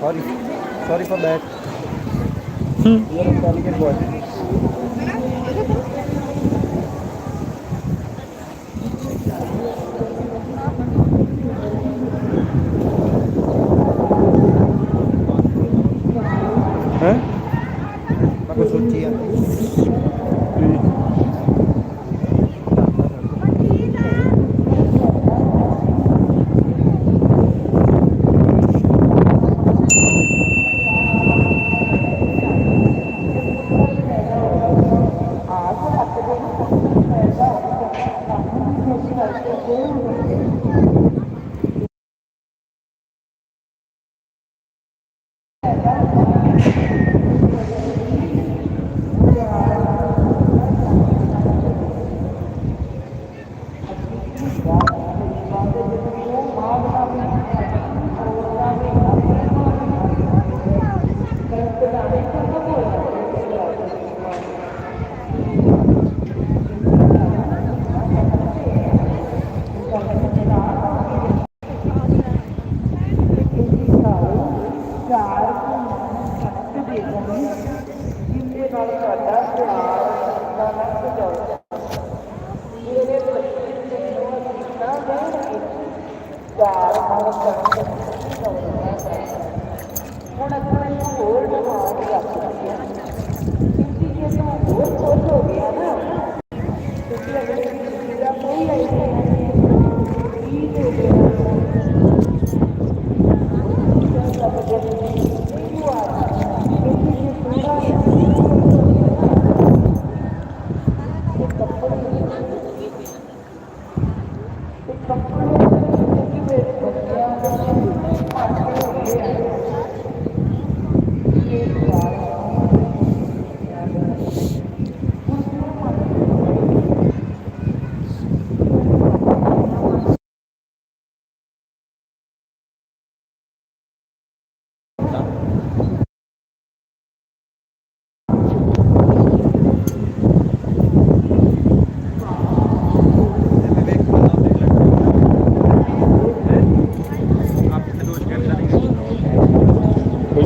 Sorry. Sorry for that. Hmm. You are a talented boy.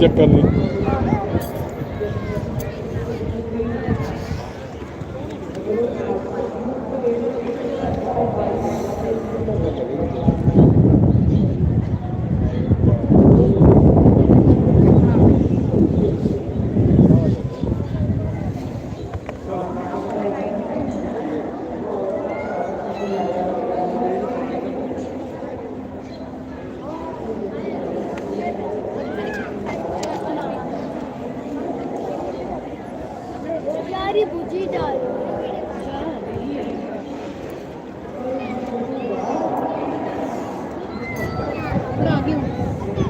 ਕੋਈ ਚੱਕਰ ਨਹੀਂ। review.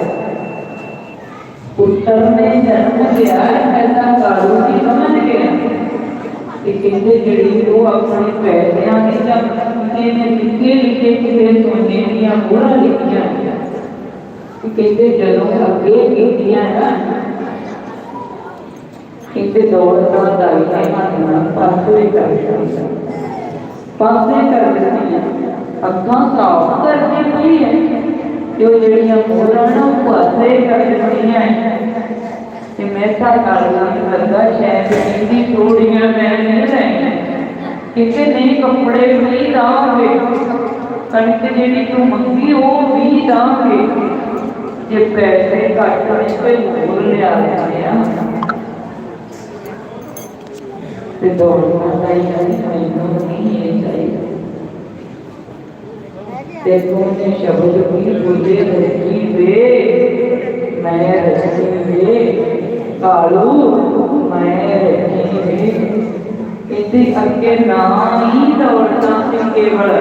उत्तर में जन्म लिया ऐसा कारण कानूनी समझ गया कि किसी जड़ी को अपने पैर यानी जब किसी ने लिखे लिखे किसी सोने या बुरा लिखिया कि किसी जनों का पेट लिखिया ना किसी दौड़ना दाइने मारना पासुए कर पासवे कर देते हैं। अब कहाँ साफ़ करने नहीं है ਉਹ ਜਿਹੜੀਆਂ ਮੋਹਰਾਂ ਨਾ ਉਹ ਪਾਸੇ ਕਰ ਦਿੰਦੀਆਂ ਤੇ ਮੈਂ ਤਾਂ ਗੱਲ ਨਹੀਂ ਲੱਗਾ ਸ਼ਾਇਦ ਇੰਨੀ ਥੋੜੀਆਂ ਮੈਂ ਨਹੀਂ ਰਹਿ ਕਿਤੇ ਨਹੀਂ ਕੱਪੜੇ ਵੀ ਦਾਂਗੇ ਕਣਕ ਜਿਹੜੀ ਤੂੰ ਮੰਗੀ ਉਹ ਵੀ ਦਾਂਗੇ ਜੇ ਪੈਸੇ ਘੱਟ ਹੋਣੇ ਕੋਈ ਹੋਰ ਲਿਆ ਲੈਣੇ ਆ ਤੇ ਦੌੜਨਾ ਚਾਹੀਦਾ ਨਹੀਂ ਮੈਨੂੰ ਨਹੀਂ ਇਹ ਚਾਹੀਦਾ ते तूने शब्द भी बोले रखी वे, मैं रखी वे, कालू, मैं रखी वे। इति नाम ही दौड़ता से केवल।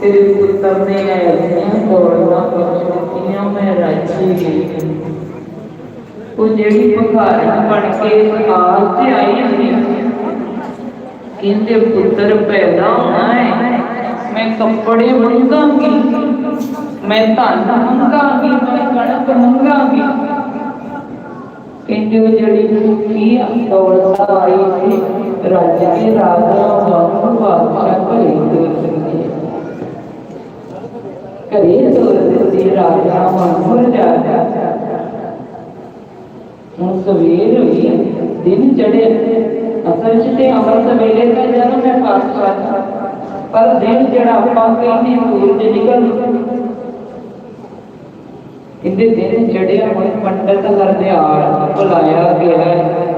तेरे उत्तम ने ऐसे दौड़ना पक्षोतियाँ मैं रची गई वो जेड़ी भखारी पढ़ के आस से आई हुई किंतु पुत्र पैदा हुआ है। ਹੋਣਾ ਹੈ ਮੈਂ ਕੱਪੜੇ ਮੰਗਾਂਗੀ ਮੈਂ ਧਨ ਮੰਗਾਂਗੀ ਮੈਂ ਕਣਕ ਮੰਗਾਂਗੀ ਕਹਿੰਦੇ ਉਹ ਜਿਹੜੀ ਸੁਖੀ ਦੌੜਦਾ ਆਈ ਸੀ ਰੱਜ ਕੇ ਰਾਜਾ ਵਾਂਗੂ ਬਾਦਸ਼ਾਹ ਘਰੇ ਤੋਰ ਦਿੰਦੀ ਹੈ ਘਰੇ ਤੋਰ ਦਿੰਦੀ ਰਾਜਾ ਵਾਂਗੂ ਜਾ ਹੁਣ ਸਵੇਰ ਹੋਈ ਦਿਨ ਚੜਿਆ ਅਸਲ ਚ ਤੇ ਅੰਮ੍ਰਿਤ ਵੇਲੇ ਦਾ ਜਨਮ ਹੈ ਪਾਤਸ਼ਾਹ ਪਰ ਦਿਨ ਜਿਹੜਾ ਆਪਾਂ ਕਹਿੰਦੇ ਸੂਰਜ ਨਿਕਲ ਇਹਦੇ ਦਿਨ ਚੜਿਆ ਹੁਣ ਪੰਡਤ ਹਰਦਿਆਲ ਬੁਲਾਇਆ ਗਿਆ ਹੈ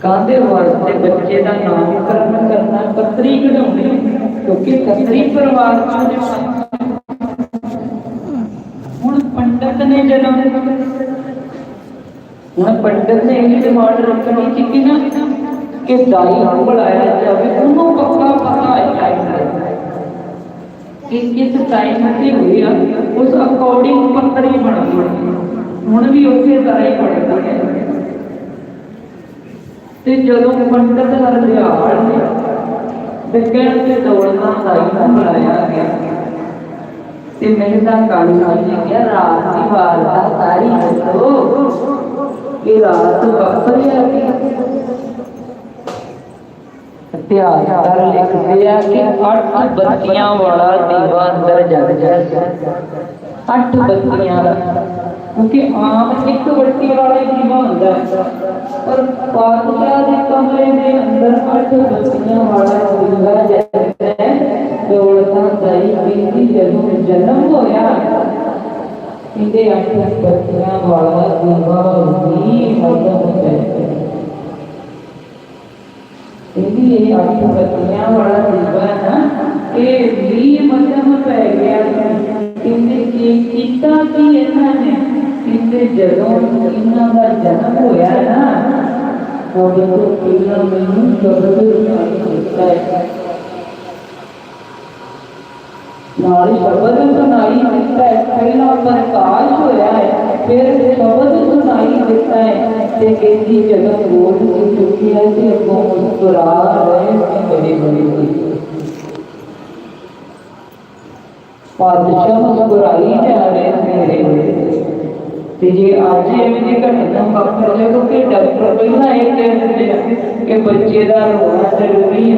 ਕਾਹਦੇ ਵਾਸਤੇ ਬੱਚੇ ਦਾ ਨਾਮਕਰਨ ਕਰਨਾ ਕਤਰੀ ਕਢਾਉਣੀ ਕਿਉਂਕਿ ਕਤਰੀ ਪਰਿਵਾਰ ਚੋਂ ਜਨਮ ਹੁਣ ਪੰਡਤ ਨੇ ਜਨਮ ਹੁਣ ਪੰਡਤ ਨੇ ਇਹ ਡਿਮਾਂਡ ਰੱਖਣੀ ਸੀ ਕਿ ਨਾ ਕਿ ਦਾਈ ਨੂੰ ਬੁਲਾਇਆ ਜਾਵੇ ਉਹਨੂੰ ਪੱਕਾ ਪਤਾ ਹੈ ਕਿ ਕਿਸ ਟਾਈਮ ਤੇ ਹੋਈ ਆ ਉਸ ਅਕੋਰਡਿੰਗ ਪੱਤਰੀ ਬਣਦੀ ਹੁਣ ਵੀ ਉਸੇ ਤਰ੍ਹਾਂ ਹੀ ਬਣਦੀ ਹੈ ਤੇ ਜਦੋਂ ਪੰਡਤ ਹਰਦਿਆਲ ਨੇ ਵਿਗਿਆਨ ਤੇ ਦੌੜਨਾ ਦਾਈ ਨੂੰ ਬੁਲਾਇਆ ਗਿਆ ਤੇ ਮਹਿਤਾ ਕਾਲੀ ਜੀ ਨੇ ਕਿਹਾ ਰਾਤ ਦੀ ਵਾਰਤਾ ਸਾਰੀ ਦੱਸੋ ਕਿ ਰਾਤ ਵਾਪਰਿਆ ਕੀ ਇਤਿਹਾਸਕਾਰ ਲਿਖਦੇ ਆ ਕਿ ਅੱਠ ਬੱਤੀਆਂ ਵਾਲਾ ਦੀਵਾ ਅੰਦਰ ਜਗ ਜਾਂਦਾ ਅੱਠ ਬੱਤੀਆਂ ਦਾ ਕਿਉਂਕਿ ਆਮ ਇੱਕ ਬੱਤੀ ਵਾਲਾ ਹੀ ਦੀਵਾ ਹੁੰਦਾ ਹੈ ਪਰ ਪਾਤਸ਼ਾਹ ਦੇ ਕਮਰੇ ਦੇ ਅੰਦਰ ਅੱਠ ਬੱਤੀਆਂ ਵਾਲਾ ਦੀਵਾ ਜਗਦਾ ਹੈ ਦੌਲਤਾਂ ਦਾਈ ਬੀਤੀ ਜਦੋਂ ਜਨਮ ਹੋਇਆ ਇਹਦੇ ਅੱਠ ਬੱਤੀਆਂ ਵਾਲਾ ਦੀਵਾ ਵੀ की पत्नियाँ बड़ा डूबा ना कि भी मदम पै गया इनके की किता की इन्हों ने। इनके जदों इन्हों का जन्म होया ना उदों तो इन्हों मैनू कब्र होता है। नाली शब्द सुनाई देता है पहला प्रकाश होया है। फिर शब्द सुनाई देता है कि कहती, जगत बोल की चुकी है कि वो मुस्कुरा रहे हैं बड़ी बड़ी हुई पादशाह मुस्कुराई जा रहे मेरे ये आज एवं घटना वापर जो कि डॉक्टर पहला ये कहते हैं कि बच्चे का रोना ज़रूरी है।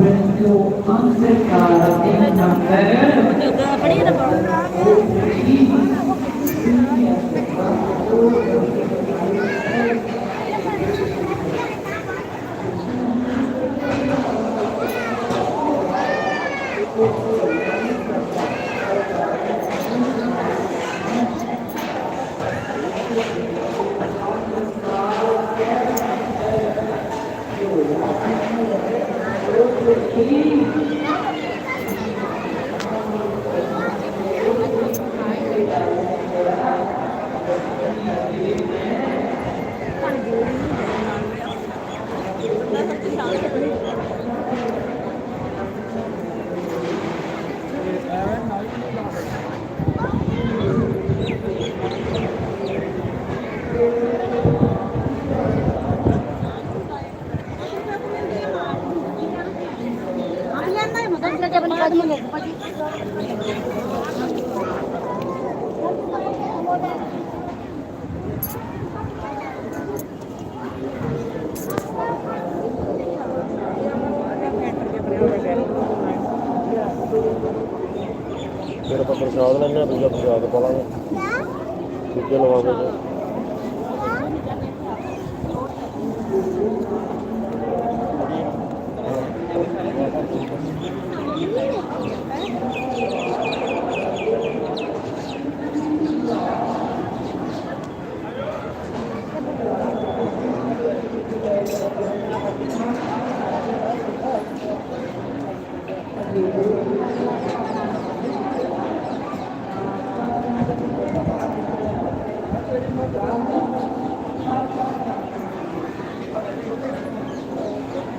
ಬೆಟ್ಟು ಅಂಧಕಾರದಿಂದ ಪಡೆಯಬಹುದು Pero para personal, no, no, no, no, no, no, no, no,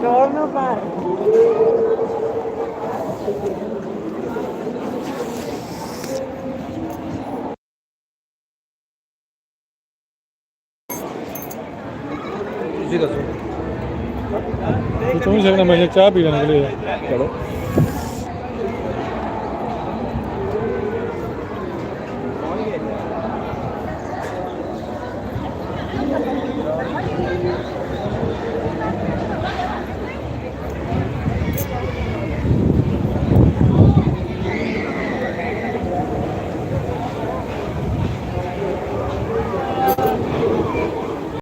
Torno Park. जी दसो तो तुम से मैं चहा पी लेने के लिए चलो